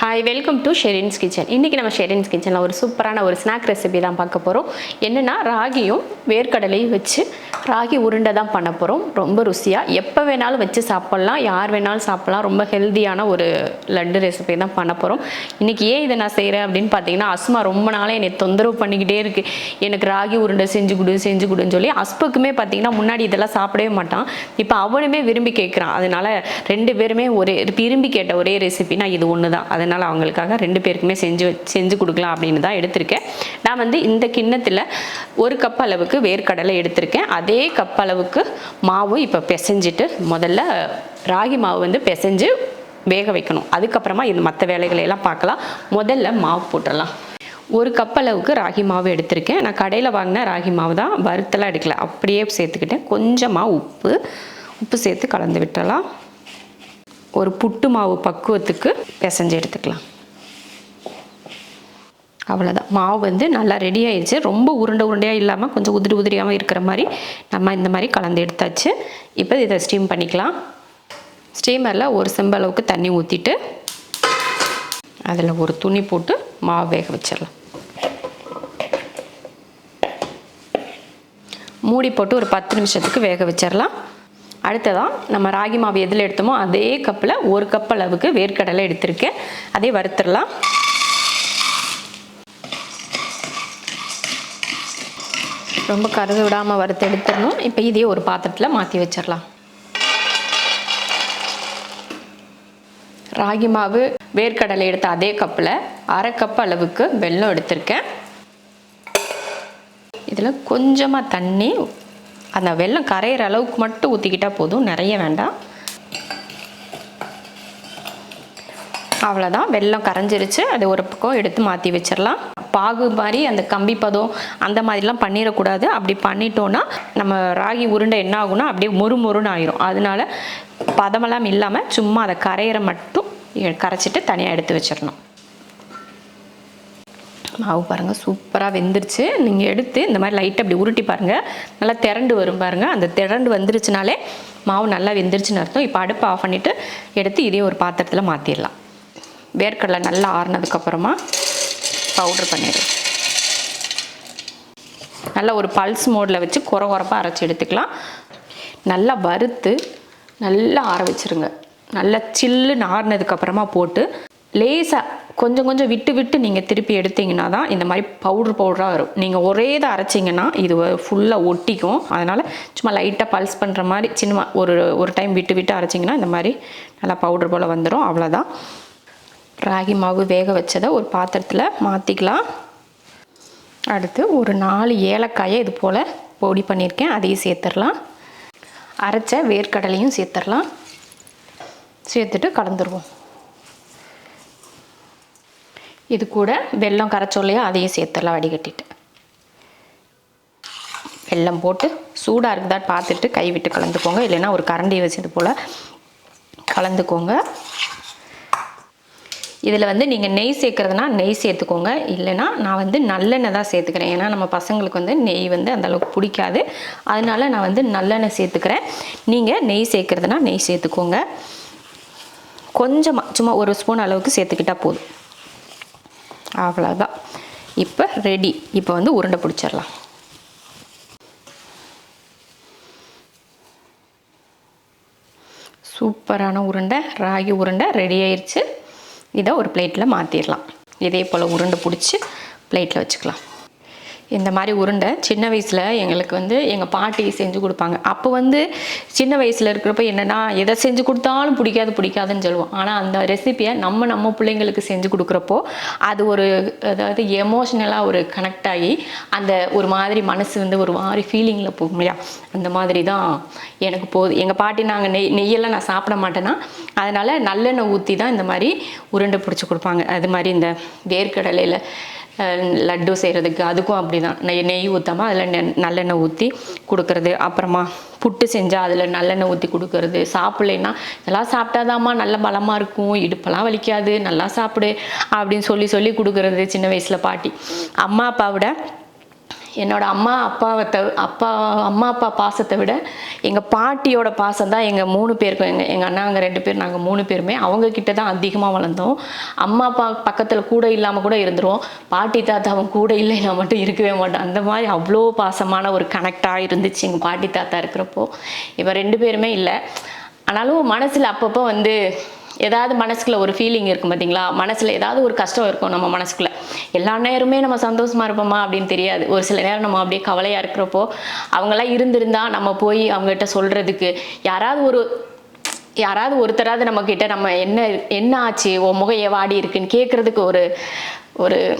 Hi welcome to Sherin's kitchen இன்றைக்கி நம்ம ஷெரின்ஸ் கிச்சனில் ஒரு சூப்பரான ஒரு ஸ்நாக் ரெசிபி தான் பார்க்க போகிறோம் என்னென்னா ராகியும் வேர்க்கடலையும் வச்சு ராகி உருண்டை தான் பண்ண போகிறோம் ரொம்ப ருசியாக எப்போ வேணாலும் வச்சு சாப்பிட்லாம். யார் வேணாலும் சாப்பிட்லாம். ரொம்ப ஹெல்த்தியான ஒரு லட்டு ரெசிபி தான் பண்ண போகிறோம் இன்றைக்கி ஏன் இதை நான் செய்கிறேன் அப்படின்னு பார்த்தீங்கன்னா அஸ்மா ரொம்ப நாளாக என்னை தொந்தரவு பண்ணிக்கிட்டே இருக்குது எனக்கு ராகி உருண்டை செஞ்சு கொடு செஞ்சு கொடுன்னு சொல்லி அஸ்புக்குமே பார்த்தீங்கன்னா முன்னாடி இதெல்லாம் சாப்பிடவே மாட்டான். இப்போ அவனுமே விரும்பி கேட்குறான் அதனால் ரெண்டு பேருமே ஒரே விரும்பி கேட்ட ஒரே ரெசிபினா இது ஒன்று தான் அதனால் அதனால் அவங்களுக்காக ரெண்டு பேருக்குமே செஞ்சு செஞ்சு கொடுக்கலாம் அப்படின்னு தான் எடுத்திருக்கேன். நான் வந்து இந்த கிண்ணத்தில் ஒரு கப் அளவுக்கு வேர்க்கடலை எடுத்திருக்கேன். அதே கப் அளவுக்கு மாவும் இப்போ பிசைஞ்சிட்டு முதல்ல ராகி மாவு வந்து பிசைஞ்சு வேக வைக்கணும். அதுக்கப்புறமா இது மற்ற வேலைகளை எல்லாம் பார்க்கலாம். முதல்ல மாவு போட்டுடலாம். ஒரு கப் அளவுக்கு ராகி மாவு எடுத்திருக்கேன். நான் கடையில் வாங்கின ராகி மாவு தான் வறுத்தலாம் எடுக்கல. அப்படியே சேர்த்துக்கிட்டேன். கொஞ்சமாக உப்பு உப்பு சேர்த்து கலந்து விட்டலாம் ஒரு புட்டு மாவு பக்குவத்துக்கு பிசைஞ்சு எடுத்துக்கலாம். அவ்வளோதான் மாவு வந்து நல்லா ரெடி ஆயிடுச்சு. ரொம்ப உருண்டை உருண்டையாக இல்லாமல் கொஞ்சம் உதிரி உதிரியாகவும் இருக்கிற மாதிரி நம்ம இந்த மாதிரி கலந்து எடுத்தாச்சு. இப்போ இதை ஸ்டீம் பண்ணிக்கலாம். ஸ்டீமரில் ஒரு செம்பு அளவுக்கு தண்ணி ஊற்றிட்டு அதில் ஒரு துணி போட்டு மாவு வேக வச்சிடலாம். மூடி போட்டு ஒரு பத்து நிமிஷத்துக்கு வேக வச்சிடலாம். அடுத்ததாக நம்ம ராகி மாவு எதில் எடுத்தோமோ அதே கப்பில் ஒரு கப் அளவுக்கு வேர்க்கடலை எடுத்திருக்கேன். அதே வறுத்துடலாம். ரொம்ப கருது விடாமல் வறுத்து எடுத்துடணும். இப்போ இதையே ஒரு பாத்திரத்தில் மாற்றி வச்சிடலாம். ராகி மாவு வேர்க்கடலை எடுத்த அதே கப்பில் அரை கப் அளவுக்கு வெல்லம் எடுத்திருக்கேன். இதில் கொஞ்சமாக தண்ணி அந்த வெல்லம் கரையிற அளவுக்கு மட்டும் ஊற்றிக்கிட்டால் போதும். நிறைய வேண்டாம். அவ்வளோதான் வெல்லம் கரைஞ்சிருச்சு. அது ஒரு பக்கம் எடுத்து மாற்றி வச்சிடலாம் பாகு மாதிரி அந்த கம்பி பதம் அந்த மாதிரிலாம் பண்ணிடக்கூடாது. அப்படி பண்ணிட்டோன்னா நம்ம ராகி உருண்டை என்ன ஆகும்னா அப்படியே மொறு மொறுன்னு ஆயிரும். அதனால பதமெல்லாம் இல்லாமல் சும்மா அதை கரையிற மட்டும் கரைச்சிட்டு தனியாக எடுத்து வச்சிடணும் மாவு பாருங்கள் சூப்பராக வெந்துருச்சு. நீங்கள் எடுத்து இந்த மாதிரி லைட்டாக அப்படி உருட்டி பாருங்கள் நல்லா திரண்டு வரும் பாருங்கள் அந்த திரண்டு வந்துருச்சுனாலே மாவு நல்லா வெந்துருச்சுன்னு அர்த்தம். இப்போ அடுப்பை ஆஃப் பண்ணிவிட்டு எடுத்து இதே ஒரு பாத்திரத்தில் மாற்றிடலாம் வேர்க்கடலை நல்லா ஆறுனதுக்கப்புறமா பவுடர் பண்ணிடுறோம் நல்லா ஒரு பல்ஸ் மோடில் வச்சு குறை குறப்பாக அரைச்சி எடுத்துக்கலாம். நல்லா வறுத்து நல்லா ஆற வச்சிருங்க. நல்லா சில்லுன்னு ஆறுனதுக்கப்புறமா போட்டு லேசாக கொஞ்சம் கொஞ்சம் விட்டு விட்டு நீங்கள் திருப்பி எடுத்தீங்கன்னா தான் இந்த மாதிரி பவுடர் பவுடராக வரும். நீங்கள் ஒரே இதை அரைச்சிங்கன்னா இது ஃபுல்லாக ஒட்டிக்கும். அதனால் சும்மா லைட்டாக பல்ஸ் பண்ணுற மாதிரி சின்ன ஒரு ஒரு டைம் விட்டு விட்டு அரைச்சிங்கன்னா இந்த மாதிரி நல்லா பவுடர் போல் வந்துடும் அவ்வளோதான் ராகி மாவு வேக வச்சதை ஒரு பாத்திரத்தில் மாற்றிக்கலாம் அடுத்து ஒரு நாலு ஏலக்காயை இது போல் பொடி பண்ணியிருக்கேன். அதையும் சேர்த்துடலாம். அரைச்ச வேர்க்கடலையும் சேர்த்துடலாம். சேர்த்துட்டு கலந்துருவோம். இது கூட வெல்லம் கரைச்சோல்லையோ அதையும் சேர்த்துடலாம் வடிகட்டிட்டு. வெல்லம் போட்டு சூடாக இருக்குதான்னு பார்த்துட்டு கை விட்டு கலந்துக்கோங்க. இல்லைன்னா ஒரு கரண்டி வச்சு போல் கலந்துக்கோங்க. இதில் வந்து நீங்கள் நெய் சேர்க்குறதுனா நெய் சேர்த்துக்கோங்க. இல்லைன்னா நான் வந்து நல்லெண்ணெய் தான் சேர்த்துக்கிறேன். ஏன்னா நம்ம பசங்களுக்கு வந்து நெய் வந்து அந்தளவுக்கு பிடிக்காது. அதனால நான் வந்து நல்லெண்ணெய் சேர்த்துக்கிறேன். நீங்கள் நெய் சேர்க்குறதுனா நெய் சேர்த்துக்கோங்க. கொஞ்சமாக சும்மா ஒரு ஸ்பூன் அளவுக்கு சேர்த்துக்கிட்டால் போதும். அவ்வளோதான் இப்போ ரெடி இப்போ வந்து உருண்டை பிடிச்சிடலாம். சூப்பரான உருண்டை ராகி உருண்டை ரெடி ஆயிடுச்சு இதை ஒரு பிளேட்டில் மாற்றிடலாம் இதே போல் உருண்டை பிடிச்சி பிளேட்டில் வச்சுக்கலாம். இந்த மாதிரி உருண்டை சின்ன வயசில் எங்களுக்கு வந்து எங்கள் பாட்டி செஞ்சு கொடுப்பாங்க. அப்போ வந்து சின்ன வயசில் இருக்கிறப்ப என்னென்னா எதை செஞ்சு கொடுத்தாலும் பிடிக்காது பிடிக்காதுன்னு சொல்லுவோம். ஆனால் அந்த ரெசிபியை நம்ம நம்ம பிள்ளைங்களுக்கு செஞ்சு கொடுக்குறப்போ அது ஒரு அதாவது எமோஷ்னலாக ஒரு கனெக்ட் ஆகி அந்த ஒரு மாதிரி மனசு வந்து ஒரு மாதிரி ஃபீலிங்கில் போகும் இல்லையா? அந்த மாதிரி தான் எனக்கு போகுது எங்கள் பாட்டி நாங்கள் நெய் நெய்யெல்லாம் நான் சாப்பிட மாட்டேன்னா அதனால் நல்லெண்ணெய் ஊற்றி தான் இந்த மாதிரி உருண்டை பிடிச்சி கொடுப்பாங்க. அது மாதிரி இந்த வேர்க்கடலையில் லட்டு செய்கிறதுக்கு அதுக்கும் அப்படி தான் நெய் நெய் ஊற்றாமல் அதில் நெ நல்லெண்ணெய் ஊற்றி கொடுக்கறது. அப்புறமா புட்டு செஞ்சால் அதில் நல்லெண்ணெய் ஊற்றி கொடுக்கறது. சாப்பிட்லைன்னா இதெல்லாம் சாப்பிட்டாதாம்மா நல்ல பலமாக இருக்கும். இடுப்பெல்லாம் வலிக்காது. நல்லா சாப்பிடு அப்படின்னு சொல்லி சொல்லி கொடுக்கறது சின்ன வயசில் பாட்டி. அம்மா அப்பாவோட என்னோடய அம்மா அப்பாவை த அப்பா அம்மா அப்பா பாசத்தை விட எங்கள் பாட்டியோட பாசம் தான் எங்கள் மூணு பேருக்கும் எங்கள் எங்கள் அண்ணாங்க ரெண்டு பேர் நாங்கள் மூணு பேருமே அவங்கக்கிட்ட தான் அதிகமாக வளர்ந்தோம். அம்மா அப்பா பக்கத்தில் கூட இல்லாமல் கூட இருந்துருவோம். பாட்டி தாத்தாவும் கூட இல்லைன்னா மட்டும் இருக்கவே மாட்டோம். அந்த மாதிரி அவ்வளோ பாசமான ஒரு கனெக்டாக இருந்துச்சு எங்கள் பாட்டி தாத்தா இருக்கிறப்போ. இப்போ ரெண்டு பேருமே இல்லை. ஆனாலும் மனசில் அப்பப்போ வந்து ஏதாவது மனசுக்குள்ள ஒரு ஃபீலிங் இருக்கும் பார்த்தீங்களா மனசில் ஏதாவது ஒரு கஷ்டம் இருக்கும் நம்ம மனசுக்குள்ள. எல்லா நேரமே நம்ம சந்தோஷமா இருப்போமா அப்படின்னு தெரியாது. ஒரு சில நேரம் நம்ம அப்படியே கவலையாக இருக்கிறப்போ அவங்களாம் இருந்திருந்தா நம்ம போய் அவங்ககிட்ட சொல்கிறதுக்கு யாராவது ஒரு யாராவது ஒருத்தராவது நம்ம கிட்ட நம்ம என்ன என்ன ஆச்சு? உன் முகம் வாடி இருக்குன்னு கேட்குறதுக்கு ஒரு ஒரு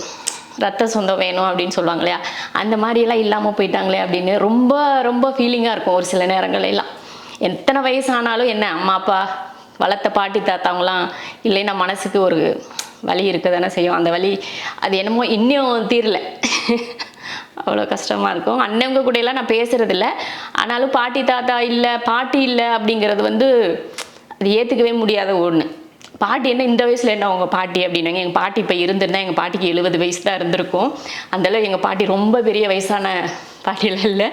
ரத்த சொந்தம் வேணும் அப்படின்னு சொல்லுவாங்க இல்லையா? அந்த மாதிரியெல்லாம் இல்லாமல் போயிட்டாங்களே அப்படின்னு ரொம்ப ரொம்ப ஃபீலிங்காக இருக்கும் ஒரு சில நேரங்கள் எல்லாம். எத்தனை வயசானாலும் என்ன? அம்மா அப்பா வளர்த்த பாட்டி தாத்தாங்களாம் இல்லைன்னா மனசுக்கு ஒரு வலி இருக்க தானே செய்யும். அந்த வலி அது என்னமோ இன்னும் தீரல. அவ்வளோ கஷ்டமாக இருக்கும். அண்ணவங்க கூட எல்லாம் நான் பேசுறதில்ல. ஆனாலும் பாட்டி தாத்தா இல்லை பாட்டி இல்லை அப்படிங்கிறது வந்து அது ஏற்றுக்கவே முடியாத ஒன்று பாட்டி என்ன இந்த வயசில் என்ன உங்கள் பாட்டி அப்படின்னாங்க. எங்கள் பாட்டி இப்போ இருந்திருந்தா எங்கள் பாட்டிக்கு எழுபது வயசு தான் இருந்திருக்கும். அந்தளவு எங்கள் பாட்டி ரொம்ப பெரிய வயசான பாட்டியில் இல்லை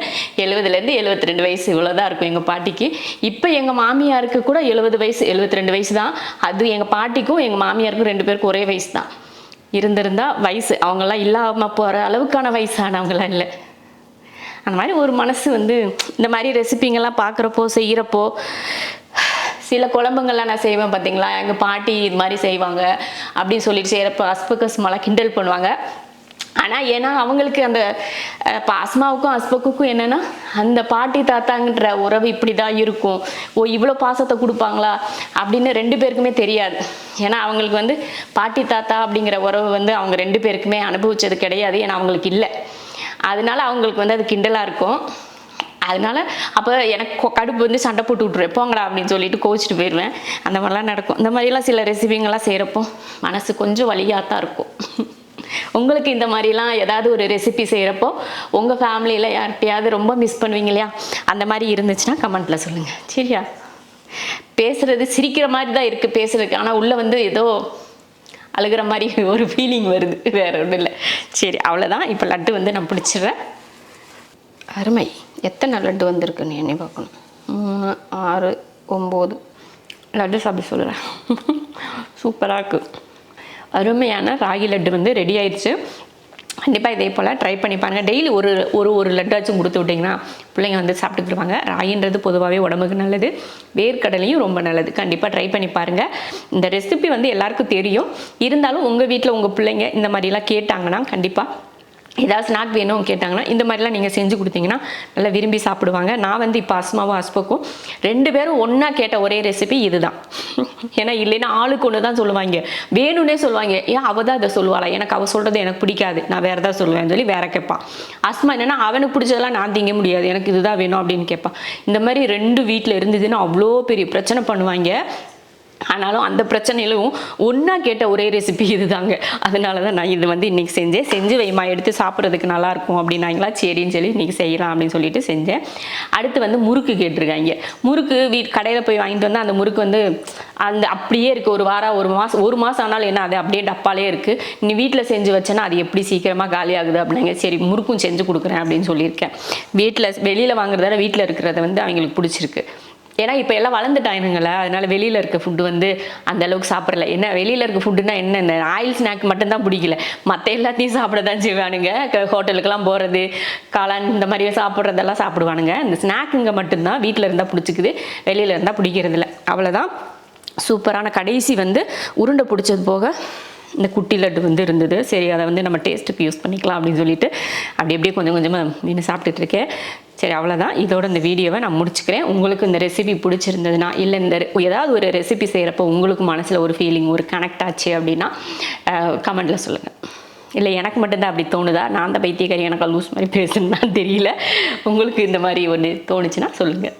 எழுபதுலேருந்து எழுபத்தி ரெண்டு வயசு இவ்வளோதான் இருக்கும் எங்கள் பாட்டிக்கு. இப்போ எங்கள் மாமியாருக்கு கூட எழுபது வயசு எழுபத்தி ரெண்டு வயசு தான் அது எங்கள் பாட்டிக்கும் எங்கள் மாமியாருக்கும் ரெண்டு பேருக்கும் ஒரே வயசு தான் இருந்திருந்தா வயசு அவங்கெல்லாம் இல்லாமல் போகிற அளவுக்கான வயசானவங்களாம் இல்லை. அந்த மாதிரி ஒரு மனசு வந்து இந்த மாதிரி ரெசிபிங்கெல்லாம் பார்க்குறப்போ செய்கிறப்போ சில குழம்புங்கள்லாம் நான் செய்வேன் பார்த்தீங்களா எங்கள் பாட்டி இது மாதிரி செய்வாங்க அப்படின்னு சொல்லிட்டு செய்கிறப்ப அஸ்பகஸ் மலை கிண்டல் பண்ணுவாங்க. ஆனால் ஏன்னா அவங்களுக்கு அந்த இப்போ அஸ்மாவுக்கும் அஸ்பக்குக்கும் என்னென்னா அந்த பாட்டி தாத்தாங்கன்ற உறவு இப்படி தான் இருக்கும். ஓ இவ்வளோ பாசத்தை கொடுப்பாங்களா? அப்படின்னு ரெண்டு பேருக்குமே தெரியாது. ஏன்னா அவங்களுக்கு வந்து பாட்டி தாத்தா அப்படிங்கிற உறவு வந்து அவங்க ரெண்டு பேருக்குமே அனுபவிச்சது கிடையாது. ஏன்னா அவங்களுக்கு இல்லை. அதனால அவங்களுக்கு வந்து அது கிண்டலாக இருக்கும். அதனால அப்போ எனக்கு கடுப்பு வந்து சண்டை போட்டு விட்ருவேன் போங்கடா அப்படின்னு சொல்லிட்டு கோச்சிட்டு போயிடுவேன் அந்த மாதிரிலாம் நடக்கும். இந்த மாதிரிலாம் சில ரெசிபிங்கெல்லாம் செய்கிறப்போ மனசு கொஞ்சம் வலியாக தான் இருக்கும். உங்களுக்கு இந்த மாதிரிலாம் ஏதாவது ஒரு ரெசிபி செய்கிறப்போ உங்கள் ஃபேமிலியில் யார்கிட்டையாவது ரொம்ப மிஸ் பண்ணுவீங்க இல்லையா? அந்த மாதிரி இருந்துச்சுன்னா கமெண்ட்டில் சொல்லுங்கள் சரியா? பேசுகிறது சிரிக்கிற மாதிரி தான் இருக்குது பேசுகிறதுக்கு ஆனால் உள்ளே வந்து ஏதோ அழுகிற மாதிரி ஒரு ஃபீலிங் வருது. வேற ஒன்றும் இல்லை. சரி அவ்வளோதான் இப்போ லட்டு வந்து நான் பிடிச்சிடுறேன். அருமை. எத்தனை லட்டு வந்திருக்குன்னு எண்ணி பார்க்கணும். மூணு ஆறு ஒம்பது. லட்டு சாப்பிட சொல்கிறேன் சூப்பராக இருக்குது அருமையான ராகி லட்டு வந்து ரெடி ஆயிடுச்சு கண்டிப்பாக இதே போல் ட்ரை பண்ணி பாருங்கள் டெய்லி ஒரு ஒரு ஒரு லட்டாச்சும் கொடுத்து விட்டிங்கன்னா பிள்ளைங்க வந்து சாப்பிட்டுக்கிடுவாங்க ராகின்றது பொதுவாகவே உடம்புக்கு நல்லது. வேர்க்கடலையும் ரொம்ப நல்லது. கண்டிப்பாக ட்ரை பண்ணி பாருங்கள் இந்த ரெசிபி வந்து எல்லாருக்கும் தெரியும். இருந்தாலும் உங்கள் வீட்டில் உங்கள் பிள்ளைங்க இந்த மாதிரிலாம் கேட்டாங்கன்னா கண்டிப்பாக ஏதாவது ஸ்நாக் வேணும் கேட்டாங்கன்னா இந்த மாதிரிலாம் நீங்கள் செஞ்சு கொடுத்தீங்கன்னா நல்லா விரும்பி சாப்பிடுவாங்க. நான் வந்து இப்போ அஸ்மாவும் அஸ்போக்கும் ரெண்டு பேரும் ஒன்றா கேட்ட ஒரே ரெசிபி இதுதான். ஏன்னா இல்லைன்னா ஆளுக்கு ஒன்று தான் சொல்லுவாங்க. வேணும்னே சொல்லுவாங்க. ஏன் அவள் தான் இதை சொல்லுவாளா? எனக்கு அவள் சொல்கிறது எனக்கு பிடிக்காது. நான் வேறு தான் சொல்லுவேன் சொல்லி வேற கேட்பான். அஸ்மா என்னென்னா அவனுக்கு பிடிச்சதெல்லாம் நான் திங்க முடியாது. எனக்கு இதுதான் வேணும் அப்படின்னு கேட்பான். இந்த மாதிரி ரெண்டு வீட்டில் இருந்ததுன்னா அவ்வளோ பெரிய பிரச்சனை பண்ணுவாங்க. ஆனாலும் அந்த பிரச்சனையிலும் ஒன்றா கேட்ட ஒரே ரெசிபி இதுதாங்க. அதனால தான் நான் இது வந்து இன்றைக்கி செஞ்சேன். செஞ்சு வைமா எடுத்து சாப்பிட்றதுக்கு நல்லாயிருக்கும் அப்படின்னாங்களா? சரின்னு சொல்லி இன்றைக்கி செய்யலாம் அப்படின்னு சொல்லிட்டு செஞ்சேன். அடுத்து வந்து முறுக்கு கேட்டிருக்காங்க. முறுக்கு வீட் கடையில் போய் வாங்கிட்டு வந்தால் அந்த முறுக்கு வந்து அந்த அப்படியே இருக்குது ஒரு வாரம் ஒரு மாதம் ஒரு மாதம் ஆனாலும் என்ன அது அப்படியே டப்பாலே இருக்குது நீ வீட்டில் செஞ்சு வச்சேன்னா அது எப்படி சீக்கிரமாக காலி ஆகுது அப்படின்னாங்க. சரி முறுக்கும் செஞ்சு கொடுக்குறேன் அப்படின்னு சொல்லியிருக்கேன். வீட்டில் வெளியில் வாங்குறதால வீட்டில் இருக்கிறத வந்து அவங்களுக்கு பிடிச்சிருக்கு. ஏன்னா இப்போ எல்லாம் வளர்ந்துட்டானுங்களே அதனால வெளியில் இருக்க ஃபுட்டு வந்து அந்த அளவுக்கு சாப்பிடல. என்ன வெளியில் இருக்க ஃபுட்டுனா என்ன? இந்த ஆயில் ஸ்நாக் மட்டும்தான் பிடிக்கல. மற்ற எல்லாத்தையும் சாப்பிட தான் செய்வானுங்க ஹோட்டலுக்கெல்லாம் போகிறது காளான் இந்த மாதிரியே சாப்பிட்றதெல்லாம் சாப்பிடுவானுங்க. இந்த ஸ்நாக்குங்க மட்டும்தான் வீட்டில் இருந்தால் பிடிச்சிக்குது வெளியில் இருந்தால் பிடிக்கிறதில்ல. அவ்வளோதான் சூப்பரான கடைசி வந்து உருண்டை பிடிச்சது போக இந்த குட்டி லட்டு வந்து இருந்தது. சரி அதை வந்து நம்ம டேஸ்ட்டுக்கு யூஸ் பண்ணிக்கலாம் அப்படின்னு சொல்லிட்டு அப்படி அப்படியே கொஞ்சம் கொஞ்சமாக மீன் சாப்பிட்டுட்டு இருக்கேன். சரி அவ்வளோதான் இதோட இந்த வீடியோவை நான் முடிச்சுக்கிறேன். உங்களுக்கு இந்த ரெசிபி பிடிச்சிருந்ததுன்னா இல்லை இந்த ஏதாவது ஒரு ரெசிபி செய்கிறப்போ உங்களுக்கு மனசில் ஒரு ஃபீலிங் ஒரு கனெக்ட் ஆச்சு அப்படின்னா கமெண்ட்டில் சொல்லுங்கள் இல்லை எனக்கு மட்டும்தான் அப்படி தோணுதா? நான் அந்த பைத்தியக்காரி எனக்கு லூஸ் மாதிரி பேசுனா தெரியல. உங்களுக்கு இந்த மாதிரி ஒன்று தோணுச்சுன்னா சொல்லுங்கள்